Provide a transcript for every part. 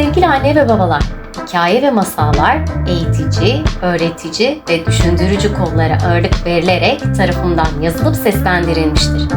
Sevgili anne ve babalar, hikaye ve masallar eğitici, öğretici ve düşündürücü konulara ağırlık verilerek tarafından yazılıp seslendirilmiştir.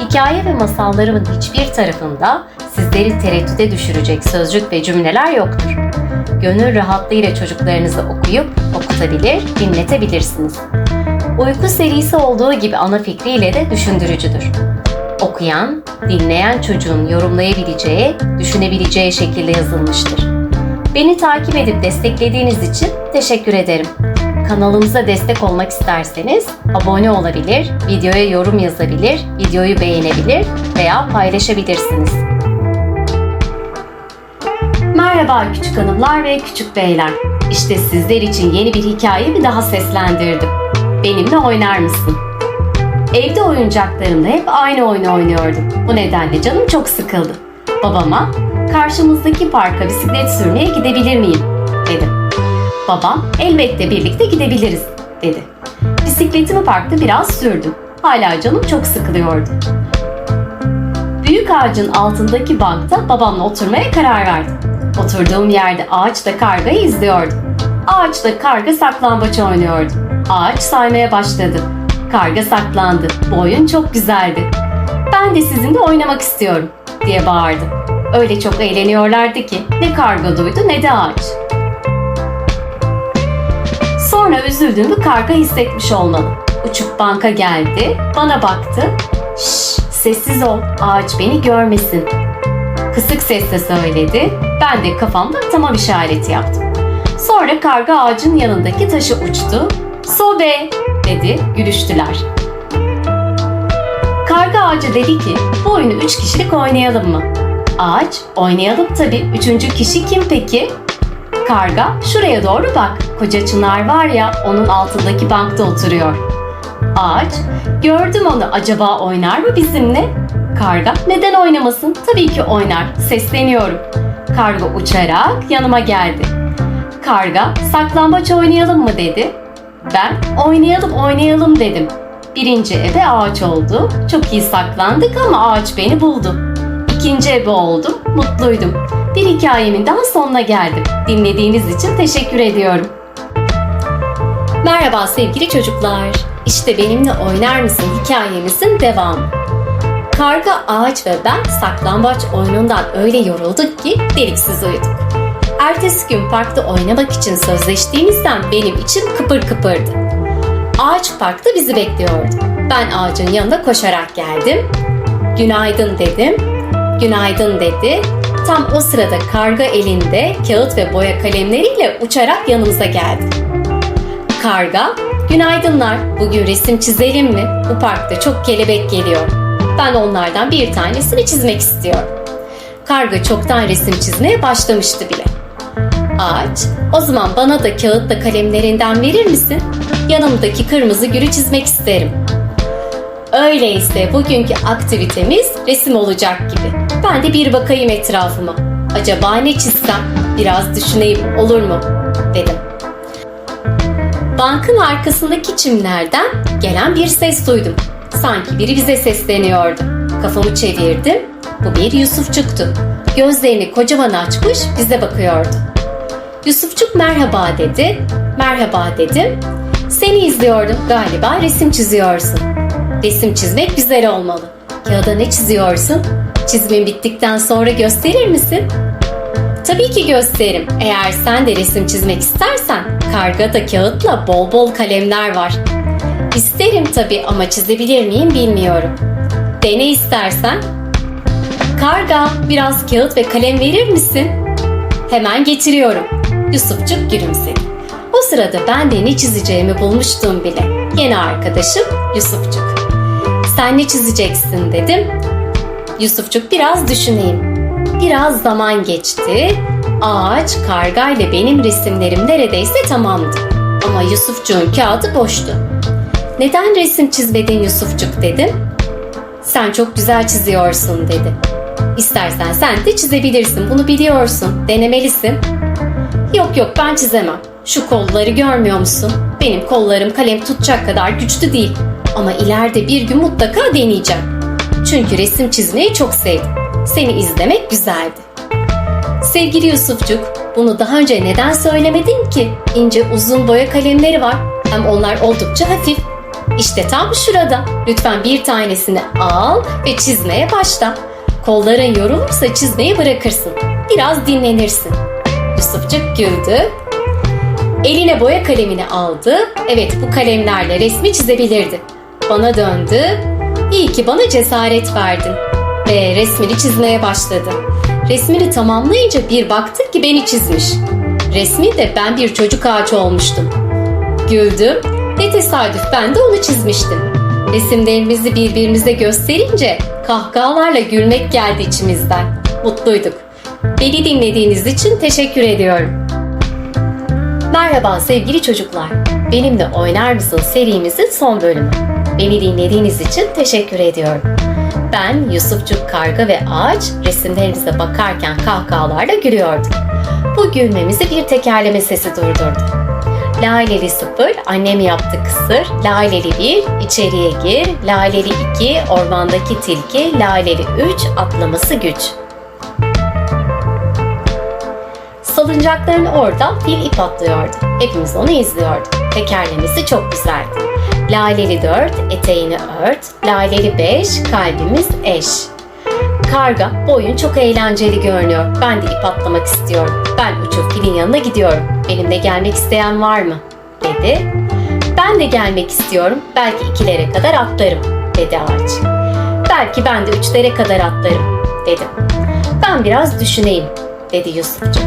Hikaye ve masallarımın hiçbir tarafında sizleri tereddüte düşürecek sözcük ve cümleler yoktur. Gönül rahatlığıyla çocuklarınızı okuyup okutabilir, dinletebilirsiniz. Uyku serisi olduğu gibi ana fikriyle de düşündürücüdür. Okuyan, dinleyen çocuğun yorumlayabileceği, düşünebileceği şekilde yazılmıştır. Beni takip edip desteklediğiniz için teşekkür ederim. Kanalımıza destek olmak isterseniz abone olabilir, videoya yorum yazabilir, videoyu beğenebilir veya paylaşabilirsiniz. Merhaba küçük hanımlar ve küçük beyler. İşte sizler için yeni bir hikayemi daha seslendirdim. Benimle oynar mısın? Evde oyuncaklarımla hep aynı oyunu oynuyordum. Bu nedenle canım çok sıkıldı. Babama, karşımızdaki parka bisiklet sürmeye gidebilir miyim? dedim. Babam, elbette birlikte gidebiliriz, dedi. Bisikletimi parkta biraz sürdüm. Hala canım çok sıkılıyordu. Büyük ağacın altındaki bankta babamla oturmaya karar verdim. Oturduğum yerde ağaçta kargayı izliyordum. Ağaçta karga saklambaç oynuyordu. Ağaç saymaya başladı. Karga saklandı. Bu oyun çok güzeldi. Ben de sizinle oynamak istiyorum diye bağırdı. Öyle çok eğleniyorlardı ki ne karga duydu ne de ağaç. Sonra üzüldüğümü karga hissetmiş olmalı. Uçup banka geldi, bana baktı. Şşş sessiz ol, ağaç beni görmesin. Kısık sesle söyledi. Ben de kafamda tamam işareti yaptım. Sonra karga ağacın yanındaki taşı uçtu. Sobe dedi, gülüştüler. Karga ağacı dedi ki, bu oyunu üç kişilik oynayalım mı? Ağaç, oynayalım tabii. Üçüncü kişi kim peki? Karga, şuraya doğru bak. Koca çınar var ya, onun altındaki bankta oturuyor. Ağaç, gördüm onu. Acaba oynar mı bizimle? Karga, neden oynamasın? Tabii ki oynar. Sesleniyorum. Karga uçarak yanıma geldi. Karga, saklambaç oynayalım mı dedi. Ben, oynayalım oynayalım dedim. Birinci ebe ağaç oldu. Çok iyi saklandık ama ağaç beni buldu. İkinci ebe oldum. Mutluydum. Bir hikayemin daha sonuna geldim. Dinlediğiniz için teşekkür ediyorum. Merhaba sevgili çocuklar. İşte benimle oynar mısın hikayemizin devamı. Karga, ağaç ve ben saklambaç oyunundan öyle yorulduk ki deliksiz uyuduk. Ertesi gün parkta oynamak için sözleştiğimizden benim içim kıpır kıpırdı. Ağaç parkta bizi bekliyordu. Ben ağacın yanına koşarak geldim. Günaydın dedim. Günaydın dedi. Tam o sırada karga elinde kağıt ve boya kalemleriyle uçarak yanımıza geldi. Karga, günaydınlar. Bugün resim çizelim mi? Bu parkta çok kelebek geliyor. Ben onlardan bir tanesini çizmek istiyorum. Karga çoktan resim çizmeye başlamıştı bile. Ağaç, o zaman bana da kağıtla kalemlerinden verir misin? Yanımdaki kırmızı gülü çizmek isterim. Öyleyse bugünkü aktivitemiz resim olacak gibi. Ben de bir bakayım etrafıma. Acaba ne çizsem? Biraz düşüneyim olur mu? dedim. Bankın arkasındaki çimlerden gelen bir ses duydum. Sanki biri bize sesleniyordu. Kafamı çevirdim. Bu bir Yusufçuktu. Gözlerini kocaman açmış bize bakıyordu. Yusufçuk merhaba dedi. Merhaba dedim. Seni izliyordum. Galiba resim çiziyorsun. Resim çizmek güzel olmalı. Kağıda ne çiziyorsun? Çizimin bittikten sonra gösterir misin? Tabii ki gösteririm. Eğer sen de resim çizmek istersen kargada kağıtla bol bol kalemler var. İsterim tabii ama çizebilir miyim bilmiyorum. Dene istersen. Karga biraz kağıt ve kalem verir misin? Hemen getiriyorum. Yusufçuk gülümsedi. O sırada ben de ne çizeceğimi bulmuştum bile. Yeni arkadaşım Yusufçuk. Sen ne çizeceksin dedim. Yusufçuk biraz düşüneyim. Biraz zaman geçti. Ağaç, karga ile benim resimlerim neredeyse tamamdı. Ama Yusufçuk'un kağıdı boştu. Neden resim çizmedin Yusufçuk dedim. Sen çok güzel çiziyorsun dedi. İstersen sen de çizebilirsin. Bunu biliyorsun. Denemelisin. Yok ben çizemem. Şu kolları görmüyor musun? Benim kollarım kalem tutacak kadar güçlü değil. Ama ileride bir gün mutlaka deneyeceğim. Çünkü resim çizmeyi çok sevdim. Seni izlemek güzeldi. Sevgili Yusufcuk, bunu daha önce neden söylemedin ki? İnce uzun boya kalemleri var. Hem onlar oldukça hafif. İşte tam şurada. Lütfen bir tanesini al ve çizmeye başla. Kolların yorulursa çizmeyi bırakırsın. Biraz dinlenirsin. Yusufcuk güldü. Eline boya kalemini aldı. Evet bu kalemlerle resmi çizebilirdi. Bana döndü. İyi ki bana cesaret verdin. Ve resmini çizmeye başladı. Resmini tamamlayınca bir baktık ki beni çizmiş. Resmi de ben bir çocuk ağacı olmuştum. Güldüm ve tesadüf ben de onu çizmiştim. Resimlerimizi birbirimize gösterince kahkahalarla gülmek geldi içimizden. Mutluyduk. Beni dinlediğiniz için teşekkür ediyorum. Merhaba sevgili çocuklar. Benimle oynar mısın serimizin son bölümü. Beni dinlediğiniz için teşekkür ediyorum. Ben Yusufçuk Karga ve Ağaç resimlerimize bakarken kahkahalarla gülüyorduk. Bu gülmemizi bir tekerleme sesi durdurdu. Laleli sıfır, annem yaptı kısır. Laleli bir, içeriye gir. Laleli iki, ormandaki tilki. Laleli üç, atlaması güç. Salıncakların orada fil ip atlıyordu. Hepimiz onu izliyorduk. Tekerlemesi çok güzeldi. Laleli dört, eteğini ört. Laleli beş, kalbimiz eş. Karga, bu oyun çok eğlenceli görünüyor. Ben de ip atlamak istiyorum. Ben uçup filin yanına gidiyorum. Benimle gelmek isteyen var mı? dedi. Ben de gelmek istiyorum. Belki ikilere kadar atlarım, dedi ağaç. Belki ben de üçlere kadar atlarım, dedim. Ben biraz düşüneyim, dedi Yusufcuk.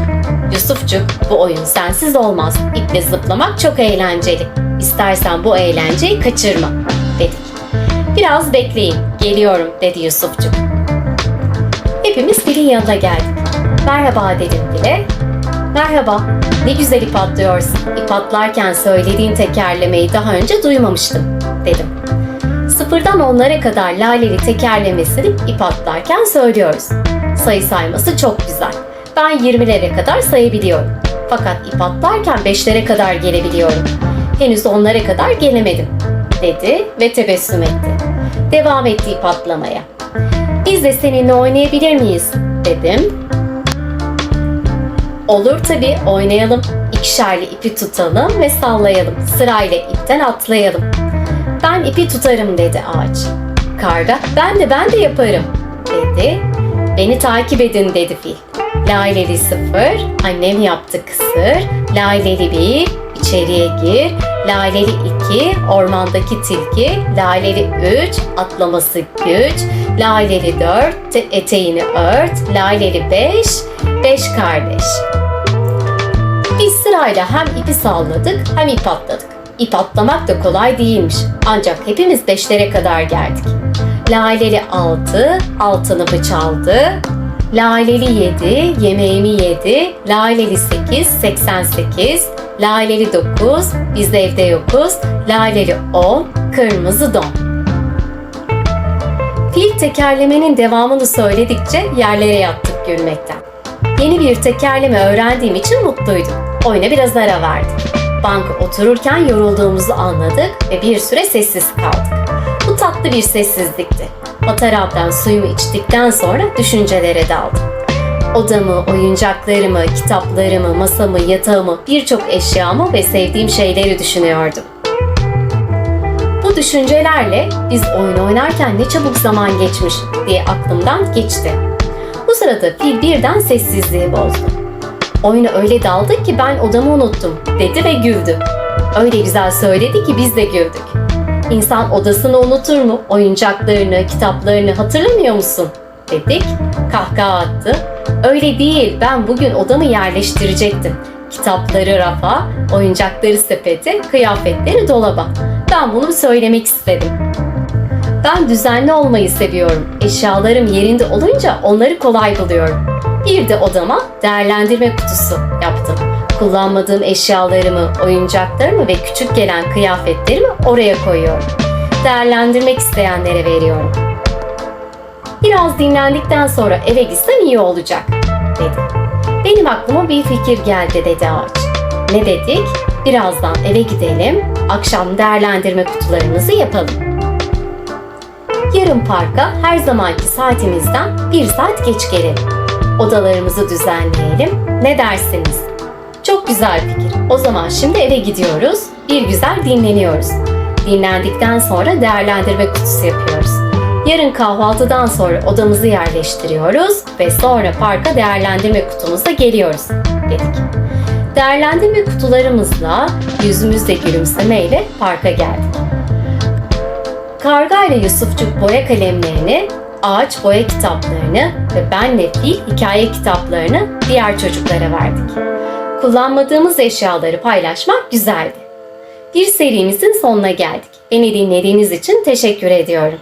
Yusufcuk, bu oyun sensiz olmaz. İple zıplamak çok eğlenceli. İstersen bu eğlenceyi kaçırma, dedik. Biraz bekleyin, geliyorum, dedi Yusufcuk. Hepimiz filin yanına geldik. Merhaba dedim bile. Merhaba, ne güzel ip atlıyorsun. İp atlarken söylediğin tekerlemeyi daha önce duymamıştım, dedim. Sıfırdan onlara kadar laleli tekerlemesini ip atlarken söylüyoruz. Sayı sayması çok güzel. Ben 20'lere kadar sayabiliyorum. Fakat ip atlarken 5'lere kadar gelebiliyorum. Henüz onlara kadar gelemedim, dedi ve tebessüm etti. Devam etti ip atlamaya. Biz de seninle oynayabilir miyiz? dedim. Olur tabii oynayalım. İkişerli ipi tutalım ve sallayalım. Sırayla ipten atlayalım. Ben ipi tutarım dedi ağaç. Karga ben de ben de yaparım dedi. Beni takip edin dedi fil. Laleli sıfır, annem yaptı kısır. Laleli bir, içeriye gir. Laleli iki, ormandaki tilki. Laleli üç, atlaması güç. Laleli dört, te- eteğini ört. Laleli beş, beş kardeş. Biz sırayla hem ipi salladık hem ip atladık. İp atlamak da kolay değilmiş. Ancak hepimiz beşlere kadar geldik. Laleli altı, altınımı çaldı. Laleli yedi, yemeğimi yedi. Laleli sekiz, seksen sekiz. Laleli dokuz, biz de evde yokuz. Laleli on, kırmızı don. Fil tekerlemenin devamını söyledikçe yerlere yattık gülmekten. Yeni bir tekerleme öğrendiğim için mutluydum. Oyuna biraz ara verdik. Banka otururken yorulduğumuzu anladık ve bir süre sessiz kaldık. Bu tatlı bir sessizlikti. Matarabdan suyumu içtikten sonra düşüncelere daldım. Odamı, oyuncaklarımı, kitaplarımı, masamı, yatağımı, birçok eşyamı ve sevdiğim şeyleri düşünüyordum. Bu düşüncelerle biz oyun oynarken ne çabuk zaman geçmiş diye aklımdan geçti. Bu sırada fil birden sessizliği bozdu. Oyuna öyle daldık ki ben odamı unuttum dedi ve güldü. Öyle güzel söyledi ki biz de güldük. İnsan odasını unutur mu? Oyuncaklarını, kitaplarını hatırlamıyor musun? Dedik. Kahkaha attı. Öyle değil. Ben bugün odamı yerleştirecektim. Kitapları rafa, oyuncakları sepete, kıyafetleri dolaba. Ben bunu söylemek istedim. Ben düzenli olmayı seviyorum. Eşyalarım yerinde olunca onları kolay buluyorum. Bir de odama değerlendirme kutusu yaptım. Kullanmadığım eşyalarımı, oyuncaklarımı ve küçük gelen kıyafetlerimi oraya koyuyorum. Değerlendirmek isteyenlere veriyorum. Biraz dinlendikten sonra eve gitsem iyi olacak, dedi. Benim aklıma bir fikir geldi, dedi ağaç. Ne dedik? Birazdan eve gidelim, akşam değerlendirme kutularımızı yapalım. Yarın parka her zamanki saatimizden bir saat geç gelelim. odalarımızı düzenleyelim. Ne dersiniz? Çok güzel fikir. O zaman şimdi eve gidiyoruz. Bir güzel dinleniyoruz. Dinlendikten sonra değerlendirme kutusu yapıyoruz. Yarın kahvaltıdan sonra odamızı yerleştiriyoruz ve sonra parka değerlendirme kutumuzla geliyoruz dedik. Değerlendirme kutularımızla yüzümüzde gülümsemeyle parka geldik. Karga ile Yusufçuk boya kalemlerini, ağaç boya kitaplarını ve benle fil hikaye kitaplarını diğer çocuklara verdik. Kullanmadığımız eşyaları paylaşmak güzeldi. Bir serimizin sonuna geldik. Beni dinlediğiniz için teşekkür ediyorum.